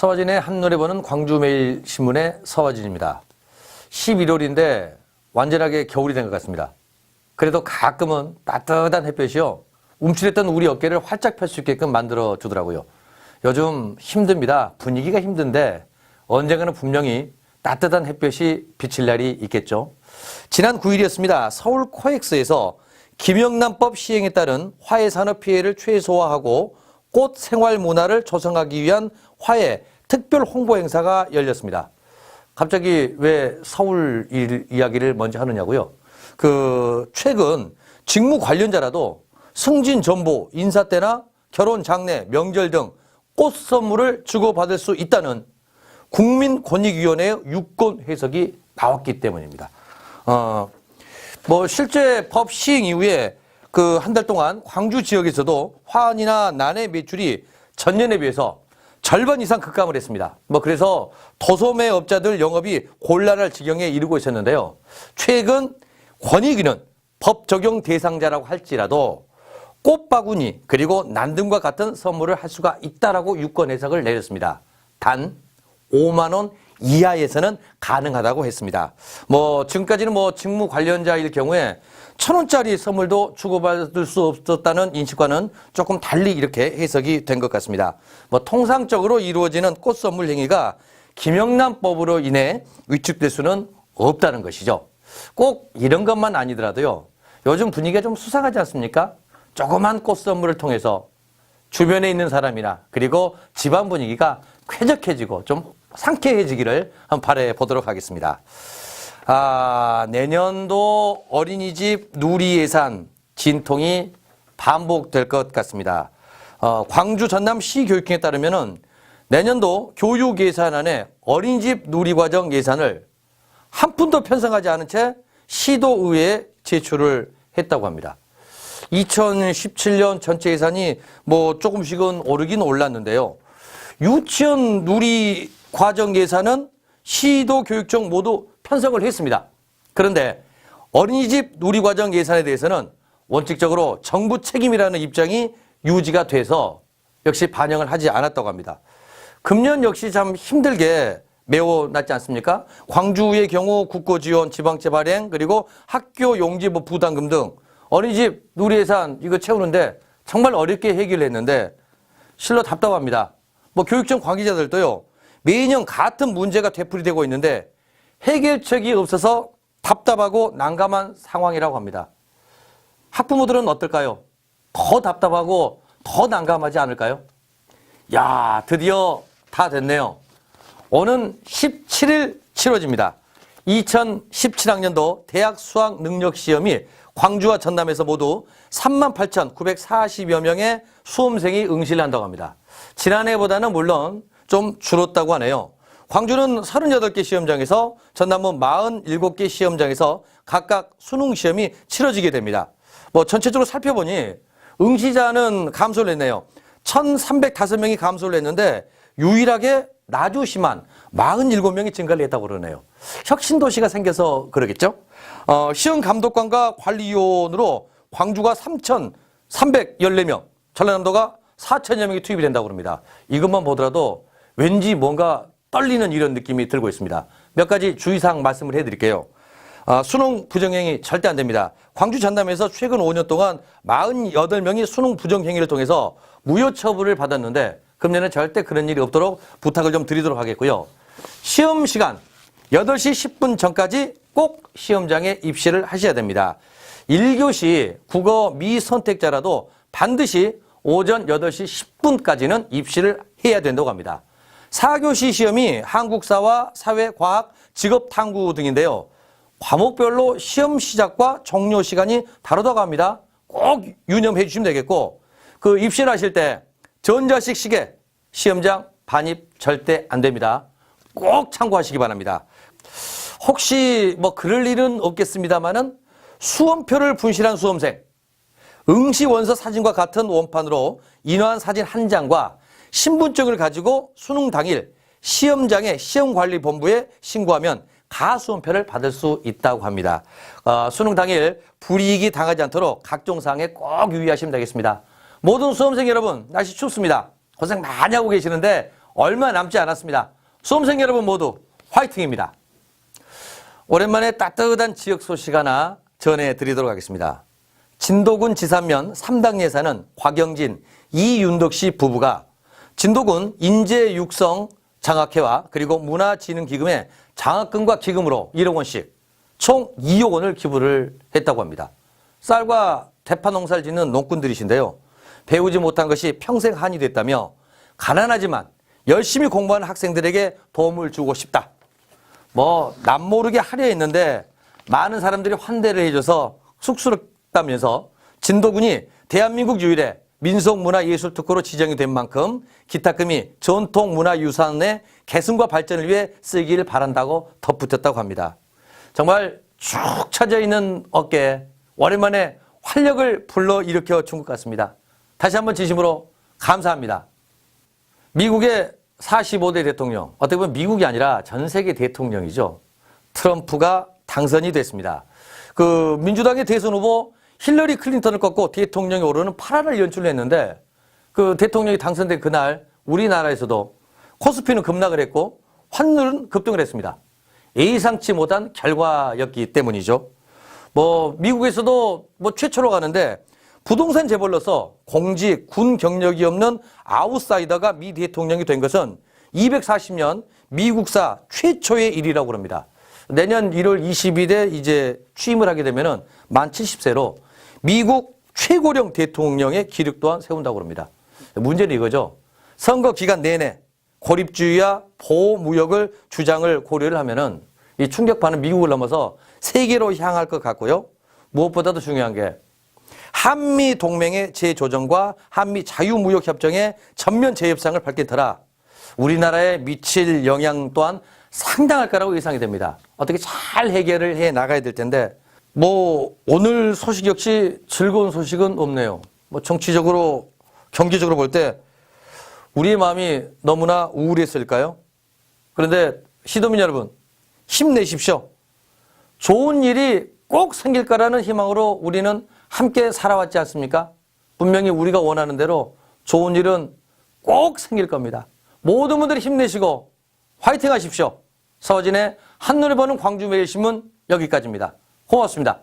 서화진의 한눈에 보는 광주매일신문의 서화진입니다. 11월인데 완전하게 겨울이 된 것 같습니다. 그래도 가끔은 따뜻한 햇볕이요. 움츠렸던 우리 어깨를 활짝 펼 수 있게끔 만들어 주더라고요. 요즘 힘듭니다. 분위기가 힘든데 언젠가는 분명히 따뜻한 햇볕이 비칠 날이 있겠죠. 지난 9일이었습니다. 서울 코엑스에서 김영란법 시행에 따른 화해 산업 피해를 최소화하고 꽃 생활 문화를 조성하기 위한 화해 특별 홍보 행사가 열렸습니다. 갑자기 왜 서울 일 이야기를 먼저 하느냐고요? 그 최근 직무 관련자라도 승진 전보, 인사 때나 결혼 장례, 명절 등 꽃 선물을 주고받을 수 있다는 국민권익위원회의 유권 해석이 나왔기 때문입니다. 어, 뭐 실제 법 시행 이후에 그 한 달 동안 광주 지역에서도 화환이나 난해 매출이 전년에 비해서 절반 이상 급감을 했습니다. 뭐 그래서 도소매 업자들 영업이 곤란할 지경에 이르고 있었는데요. 최근 권익위는 법 적용 대상자라고 할지라도 꽃바구니 그리고 난등과 같은 선물을 할 수가 있다라고 유권 해석을 내렸습니다. 단 5만 원 이하에서는 가능하다고 했습니다. 뭐 지금까지는 뭐 직무 관련자일 경우에 천 원짜리 선물도 주고받을 수 없었다는 인식과는 조금 달리 이렇게 해석이 된 것 같습니다. 뭐 통상적으로 이루어지는 꽃 선물 행위가 김영란법으로 인해 위축될 수는 없다는 것이죠. 꼭 이런 것만 아니더라도요. 요즘 분위기가 좀 수상하지 않습니까? 조그만 꽃 선물을 통해서 주변에 있는 사람이나 그리고 집안 분위기가 쾌적해지고 좀 상쾌해지기를 한번 바래 보도록 하겠습니다. 아, 내년도 어린이집 누리 예산 진통이 반복될 것 같습니다. 어, 광주 전남 시 교육청에 따르면은 내년도 교육 예산안에 어린이집 누리과정 예산을 한 푼도 편성하지 않은 채 시도의회에 제출을 했다고 합니다. 2017년 전체 예산이 뭐 조금씩은 오르긴 올랐는데요. 유치원 누리 과정 예산은 시도 교육청 모두 편성을 했습니다. 그런데 어린이집 누리 과정 예산에 대해서는 원칙적으로 정부 책임이라는 입장이 유지가 돼서 역시 반영을 하지 않았다고 합니다. 금년 역시 참 힘들게 메워놨지 않습니까? 광주의 경우 국고지원, 지방채 발행, 그리고 학교 용지부 부담금 등 어린이집 누리 예산 이거 채우는데 정말 어렵게 해결했는데 실로 답답합니다. 뭐 교육청 관계자들도요. 매년 같은 문제가 되풀이되고 있는데 해결책이 없어서 답답하고 난감한 상황이라고 합니다. 학부모들은 어떨까요? 더 답답하고 더 난감하지 않을까요? 야, 드디어 다 됐네요. 오는 17일 치러집니다. 2017학년도 대학 수학 능력 시험이 광주와 전남에서 모두 38,940여 명의 수험생이 응시를 한다고 합니다. 지난해보다는 물론 좀 줄었다고 하네요. 광주는 38개 시험장에서 전남은 47개 시험장에서 각각 수능 시험이 치러지게 됩니다. 뭐 전체적으로 살펴보니 응시자는 감소를 했네요. 1,305명이 감소를 했는데 유일하게 나주 심한 47명이 증가를 했다고 그러네요. 혁신도시가 생겨서 그러겠죠? 어, 시험 감독관과 관리위원으로 광주가 3,314명, 전라남도가 4천여 명이 투입이 된다고 그럽니다. 이것만 보더라도 왠지 뭔가 떨리는 이런 느낌이 들고 있습니다. 몇 가지 주의사항 말씀을 해드릴게요. 아, 수능 부정행위 절대 안 됩니다. 광주 전남에서 최근 5년 동안 48명이 수능 부정행위를 통해서 무효 처분을 받았는데 금년에 절대 그런 일이 없도록 부탁을 좀 드리도록 하겠고요. 시험 시간 8시 10분 전까지 꼭 시험장에 입시를 하셔야 됩니다. 1교시 국어 미선택자라도 반드시 오전 8시 10분까지는 입시를 해야 된다고 합니다. 4교시 시험이 한국사와 사회, 과학, 직업 탐구 등인데요. 과목별로 시험 시작과 종료 시간이 다르다고 합니다. 꼭 유념해 주시면 되겠고, 그 입시를 하실 때 전자식 시계, 시험장 반입 절대 안 됩니다. 꼭 참고하시기 바랍니다. 혹시 뭐 그럴 일은 없겠습니다만은 수험표를 분실한 수험생, 응시 원서 사진과 같은 원판으로 인화한 사진 한 장과 신분증을 가지고 수능 당일 시험장의 시험관리본부에 신고하면 가수험표를 받을 수 있다고 합니다. 어, 수능 당일 불이익이 당하지 않도록 각종 사항에 꼭 유의하시면 되겠습니다. 모든 수험생 여러분, 날씨 춥습니다. 고생 많이 하고 계시는데 얼마 남지 않았습니다. 수험생 여러분 모두 화이팅입니다. 오랜만에 따뜻한 지역 소식 하나 전해드리도록 하겠습니다. 진도군 지산면 3당 예산은 곽영진, 이윤덕 씨 부부가 진도군 인재 육성 장학회와 그리고 문화진흥기금의 장학금과 기금으로 1억 원씩 총 2억 원을 기부를 했다고 합니다. 쌀과 대파 농사를 짓는 농꾼들이신데요. 배우지 못한 것이 평생 한이 됐다며 가난하지만 열심히 공부하는 학생들에게 도움을 주고 싶다. 뭐 남모르게 하려 했는데 많은 사람들이 환대를 해줘서 쑥스럽다면서 진도군이 대한민국 유일의 민속문화예술특구로 지정이 된 만큼 기타금이 전통문화유산의 개선과 발전을 위해 쓰기를 바란다고 덧붙였다고 합니다. 정말 쭉 처져 있는 어깨에 오랜만에 활력을 불러일으켜 준 것 같습니다. 다시 한번 진심으로 감사합니다. 미국의 45대 대통령, 어떻게 보면 미국이 아니라 전 세계 대통령이죠. 트럼프가 당선이 됐습니다. 그 민주당의 대선 후보 힐러리 클린턴을 꺾고 대통령이 오르는 파란을 연출했는데 그 대통령이 당선된 그날 우리나라에서도 코스피는 급락을 했고 환율은 급등을 했습니다. 예상치 못한 결과였기 때문이죠. 뭐 미국에서도 뭐 최초로 가는데 부동산 재벌로서 공직, 군 경력이 없는 아웃사이더가 미 대통령이 된 것은 240년 미국사 최초의 일이라고 합니다. 내년 1월 20일에 이제 취임을 하게 되면은 만 70세로 미국 최고령 대통령의 기록 또한 세운다고 합니다. 문제는 이거죠. 선거 기간 내내 고립주의와 보호무역을 주장을 고려를 하면은 이 충격파는 미국을 넘어서 세계로 향할 것 같고요. 무엇보다도 중요한 게 한미 동맹의 재조정과 한미 자유무역협정의 전면 재협상을 밝힌터라 우리나라에 미칠 영향 또한 상당할 거라고 예상이 됩니다. 어떻게 잘 해결을 해 나가야 될 텐데 뭐 오늘 소식 역시 즐거운 소식은 없네요. 뭐 정치적으로 경제적으로 볼 때 우리의 마음이 너무나 우울했을까요? 그런데 시도민 여러분 힘내십시오. 좋은 일이 꼭 생길 거라는 희망으로 우리는 함께 살아왔지 않습니까? 분명히 우리가 원하는 대로 좋은 일은 꼭 생길 겁니다. 모든 분들이 힘내시고 화이팅 하십시오. 서진의 한눈에 보는 광주매일신문 여기까지입니다. 고맙습니다.